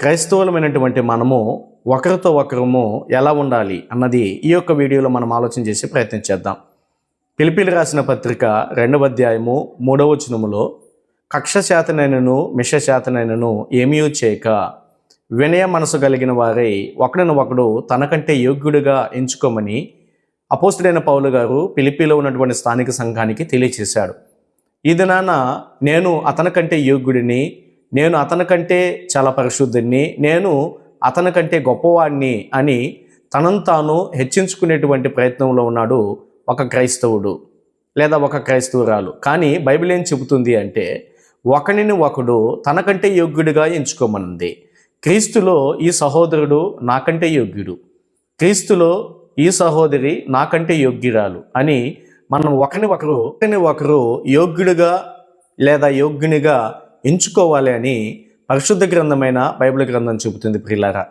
క్రైస్తవులమైనటువంటి మనము ఒకరితో ఒకరము ఎలా ఉండాలి అన్నది ఈ యొక్క వీడియోలో మనం ఆలోచన చేసి ప్రయత్నం చేద్దాం. పిలిపిలు రాసిన పత్రిక రెండవ అధ్యాయము మూడవ వచనములో కక్ష శాతనైనను మిష శాతనైనను ఏమీ చేయక. వినయ మనసు కలిగిన వారై ఒకడిని ఒకడు తనకంటే యోగ్యుడిగా ఎంచుకోమని అపోస్తుడైన పౌలు గారు పిలిపిలో ఉన్నటువంటి స్థానిక సంఘానికి తెలియచేశాడు. ఈ దినాన నేను అతనికంటే యోగ్యుడిని నేను అతనికంటే చాలా పరిశుద్ధుణ్ణి నేను అతనికంటే గొప్పవాడిని అని తనను తాను హెచ్చించుకునేటువంటి ప్రయత్నంలో ఉన్నాడు ఒక క్రైస్తవుడు లేదా ఒక క్రైస్తవురాలు. కానీ బైబిల్ ఏం చెబుతుంది అంటే ఒకనిని ఒకడు తనకంటే యోగ్యుడిగా ఎంచుకోమనుంది. క్రీస్తులో ఈ సహోదరుడు నాకంటే యోగ్యుడు. క్రీస్తులో ఈ సహోదరి నాకంటే యోగ్యురాలు అని మనం ఒకరిని ఒకరు ఒకరిని ఒకరు యోగ్యుడిగా లేదా యోగ్యునిగా ఎంచుకోవాలి అని పరిశుద్ధ గ్రంథమైన బైబిల్ గ్రంథం చెబుతుంది ప్రిలారా